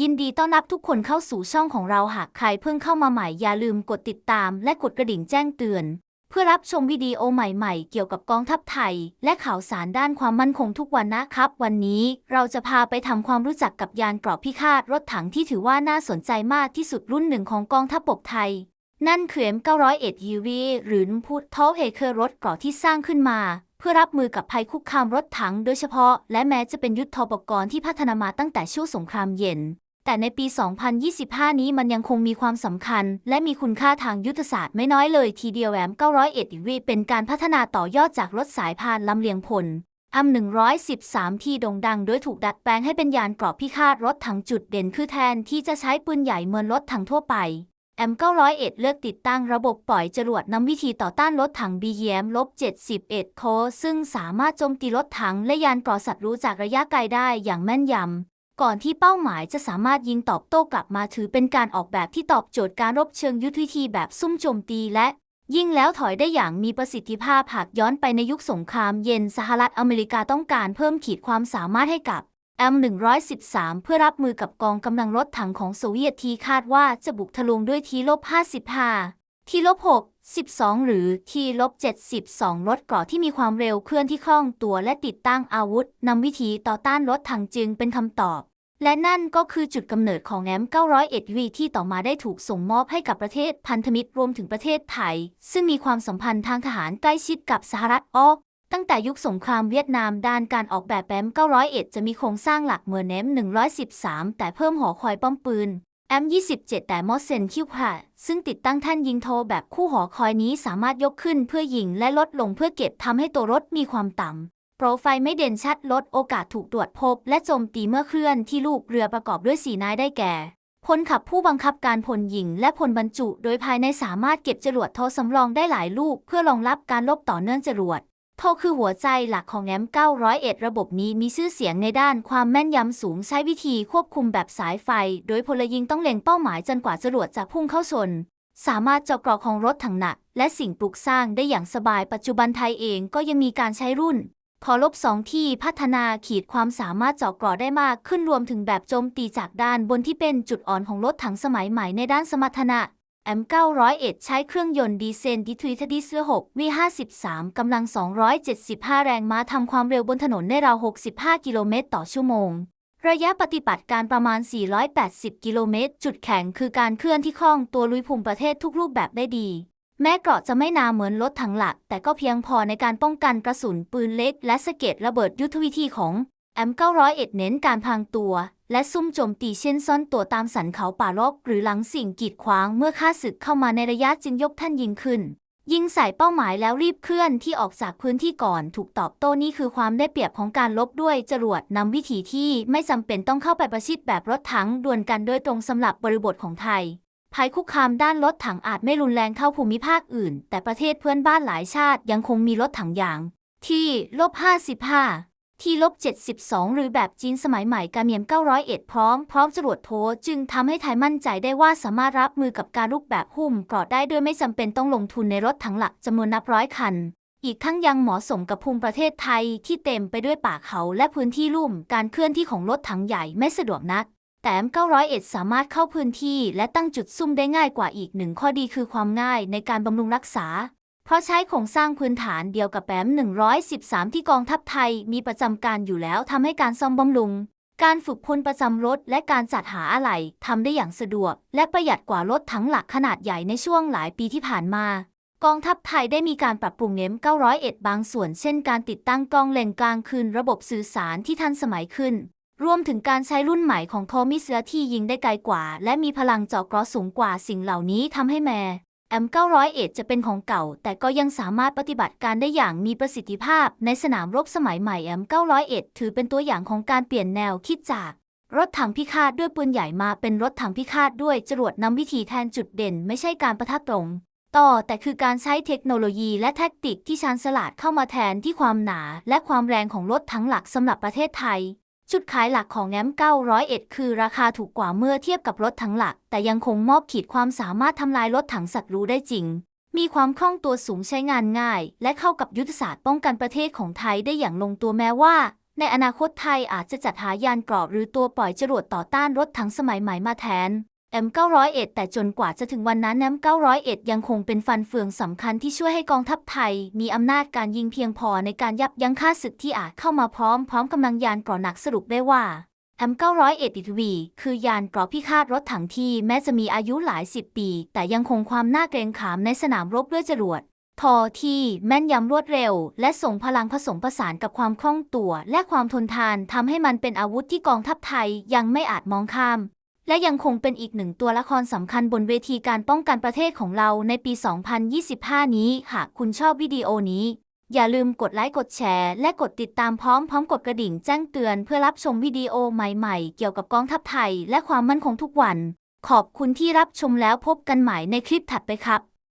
ยินดีต้อนรับทุกคนเข้าสู่ช่องของเราหากใครเพิ่งเข้ามาใหม่อย่าลืมกดติดตามและกดกระดิ่งแจ้งเตือน เพื่อรับชมวิดีโอใหม่ๆ เกี่ยวกับกองทัพไทย และข่าวสารด้านความมั่นคงทุกวันนะครับ วันนี้เราจะพาไปทำความรู้จักกับยานเกราะพิฆาตรถถังที่ถือว่าน่าสนใจมากที่สุดรุ่นหนึ่งของกองทัพบกไทย นั่นคือ M901 UV หรือพูดท็อเฮเคอร์รถเกราะที่สร้างขึ้นมาเพื่อรับมือกับภัยคุกคามรถถังโดยเฉพาะ และแม้จะเป็นยุทธปกรณ์ที่พัฒนามาตั้งแต่ช่วงสงครามเย็น แต่ในปี 2025 นี้มันยังคงมีความสำคัญ และมีคุณค่าทางยุทธศาสตร์ไม่น้อยเลยทีเดียวแอม901วีเป็นการพัฒนาต่อยอดจากรถสายพานลำเลียงพลอัม113 ที่โด่งดังโดยถูกดัดแปลงให้เป็นยานเกราะพิฆาตรถถังจุดเด่นคือแทนที่จะใช้ปืนใหญ่เหมือนรถถังทั่วไป M 901 เลือกติดตั้งระบบปล่อยจรวดนำวิธีต่อต้านรถถัง BM ลบ71 โค ซึ่งสามารถโจมตีรถถังและยานกราะศัตรูจากระยะไกลได้อย่างแม่นยำ ก่อนที่เป้าหมายจะสามารถยิงตอบโต้กลับมาถือเป็นการออกแบบที่ตอบโจทย์การรบเชิงยุทธวิธีแบบซุ่มโจมตีและยิ่งแล้วถอยได้อย่างมีประสิทธิภาพหากย้อนไปในยุคสงครามเย็นสหรัฐอเมริกาต้องการเพิ่มขีดความสามารถให้กับ M113 เพื่อรับมือกับกองกำลังรถถังของโซเวียตที่คาดว่าจะบุกทะลวงด้วยทีลบ55ทีลบ6 12 หรือทีลบ72 รถเกราะที่มีความเร็วเคลื่อนที่คล่องตัวและติดตั้งอาวุธนำวิธีต่อต้านรถถังจึงเป็นคำตอบ และนั่นก็คือจุดกำเนิดของ M901V ที่ต่อมาได้ถูกส่งมอบให้กับประเทศพันธมิตรรวมถึงประเทศไทย ซึ่งมีความสัมพันธ์ทางทหารใกล้ชิดกับสหรัฐออก ตั้งแต่ยุคสงครามเวียดนามด้านการออกแบบแอม901 จะมีโครงสร้างหลักเหมือนแอม113 แต่เพิ่มหอคอยป้อมปืนแอม27 แต่มอสเซนคิวพาซึ่งติดตั้งท่านยิงโทแบบคู่หอคอยนี้สามารถยกขึ้นเพื่อยิงและลดลงเพื่อเก็บทำให้ตัวรถมีความต่ำ โปรไฟล์ไม่เด่นชัดลดโอกาสถูกตรวจพบ และโจมตีเมื่อเคลื่อนที่ลูกเรือประกอบด้วยสีนายได้แก่พลขับผู้บังคับการพลยิงและพลบรรจุ โดยภายในสามารถเก็บจรวดโทสำรองได้หลายลูก เพื่อรองรับการลบต่อเนื่องจรวดโทคือหัวใจหลักของแอม901 ระบบนี้มีชื่อเสียงในด้านความแม่นยำสูงใช้วิธีควบคุมแบบสายไฟ โดยพลยิงต้องเล็งเป้าหมายจนกว่าจรวดจะพุ่งเข้าชน สามารถเจาะกรอกของรถถังหนัก และสิ่งปลูกสร้างได้อย่างสบายปัจจุบันไทยเองก็ยังมีการใช้รุ่น พอลบสองที่พัฒนาขีดความสามารถเจาะกรอได้มากขึ้นรวมถึงแบบโจมตีจากด้านบนที่เป็นจุดอ่อนของรถถังสมัยใหม่ในด้านสมรรถนะ M901 ใช้เครื่องยนต์ดีเซลดิทริทดิส6 V53 กำลัง 275 แรงม้าทำความเร็วบนถนนได้ราว 65 กิโลเมตรต่อชั่วโมง ระยะปฏิบัติการประมาณ 480 กิโลเมตร จุดแข็งคือการเคลื่อนที่คล่องตัวลุยภูมิประเทศทุกรูปแบบได้ดี แม้เกราะจะไม่นาเหมือนรถถังหลัก แต่ก็เพียงพอในการป้องกันกระสุนปืนเล็ก และสะเก็ดระเบิดยุทธวิธีของ M901 เน้นการพรางตัว และซุ่มโจมตีเช่นซ่อนตัวตามสันเขาป่ารกหรือหลังสิ่งกีดขวางเมื่อข้าศึกเข้ามาในระยะจึงยกท่านยิงขึ้น ยิงใส่เป้าหมายแล้วรีบเคลื่อนที่ออกจากพื้นที่ก่อนถูกตอบโต้นี่คือความได้เปรียบของการลบด้วยจรวดนำวิธีที่ไม่จำเป็นต้องเข้าไปประชิดแบบรถถังดวลกันโดยตรงสำหรับบริบทของไทย ภัยคุกคามด้านรถถังอาจไม่รุนแรงเท่าภูมิภาคอื่น แต่ประเทศเพื่อนบ้านหลายชาติยังคงมีรถถังอย่าง ที่ลบ 55 ที่ลบ 72 หรือแบบจีนสมัยใหม่กาเมียม 901 พร้อม พร้อมจรวดโทจึงทำให้ไทยมั่นใจได้ว่าสามารถรับมือกับการรุกแบบหุ้มเกราะได้โดยไม่จำเป็นต้องลงทุนในรถถังหลักจำนวนนับร้อยคันอีกทั้งยังเหมาะสมกับภูมิประเทศไทยที่เต็มไปด้วยป่าเขาและพื้นที่ลุ่ม การเคลื่อนที่ของรถถังใหญ่ไม่สะดวกนัก แต่ M901 สามารถเข้าพื้นที่และตั้งจุดซุ่มได้ง่ายกว่าอีกหนึ่งข้อดีคือความง่ายในการบำรุงรักษา เพราะใช้โครงสร้างพื้นฐานเดียวกับแปม113 ที่กองทัพไทยมีประจำการอยู่แล้วทำให้การซ่อมบำรุง การฝึกพลประจำรถและการจัดหาอะไหล่ทำได้อย่างสะดวก และประหยัดกว่ารถทั้งหลักขนาดใหญ่ในช่วงหลายปีที่ผ่านมากองทัพไทยได้มีการปรับปรุงเนม901 บางส่วน เช่นการติดตั้งกล้องเลนกลางคืนระบบสื่อสารที่ทันสมัยขึ้น รวมถึงการใช้รุ่นใหม่ของโทมิเสือที่ยิงได้ไกลกว่า และมีพลังเจาะกราะสูงกว่าสิ่งเหล่านี้ทำให้แม M901 จะเป็นของเก่า แต่ก็ยังสามารถปฏิบัติการได้อย่างมีประสิทธิภาพ ในสนามรบสมัยใหม่ M901 ถือเป็นตัวอย่างของการเปลี่ยนแนวคิดจาก รถถังพิฆาตด้วยปืนใหญ่มาเป็นรถถังพิฆาตด้วยจรวดนำวิธีแทนจุดเด่น ไม่ใช่การประทะตรง ต่อแต่คือการใช้เทคโนโลยีและแท็กติกที่ชาญฉลาดเข้ามาแทนที่ความหนา และความแรงของรถทั้งหลักสำหรับประเทศไทย จุดขายหลักของแอม901 คือราคาถูกกว่าเมื่อเทียบกับรถถังหลัก แต่ยังคงมอบขีดความสามารถทำลายรถถังศัตรูได้จริง มีความคล่องตัวสูงใช้งานง่าย และเข้ากับยุทธศาสตร์ป้องกันประเทศของไทยได้อย่างลงตัวแม้ว่า ในอนาคตไทยอาจจะจัดหายานกรอบหรือตัวปล่อยจรวดต่อต้านรถถังสมัยใหม่มาแทน M901 แต่จนกว่าจะถึงวันนั้น M901 ยังคงเป็นฟันเฟืองสำคัญที่ช่วยให้กองทัพไทย มีอำนาจการยิงเพียงพอในการยับยั้งข้าศึกที่อาจเข้ามาพร้อมพร้อมกำลังยานเกราะหนักสรุปได้ว่า M901 ITV คือยานเกราะพิฆาตรถถังที่แม้จะมีอายุหลายสิบปี แต่ยังคงความน่าเกรงขามในสนามรบด้วยจรวดทอที่แม่นยำรวดเร็ว และส่งพลังผสมผสานกับความคล่องตัว และความทนทานทำให้มันเป็นอาวุธที่กองทัพไทยยังไม่อาจมองข้าม และยังคงเป็นอีกหนึ่งตัวละครสำคัญบนเวทีการป้องกันประเทศของเราในปี 2025 นี้ หากคุณชอบวิดีโอนี้ อย่าลืมกดไลค์กดแชร์ และกดติดตามพร้อมพร้อมกดกระดิ่งแจ้งเตือนเพื่อรับชมวิดีโอใหม่ๆ เกี่ยวกับกองทัพไทย และความมั่นคงทุกวัน ขอบคุณที่รับชมแล้วพบกันใหม่ในคลิปถัดไปครับ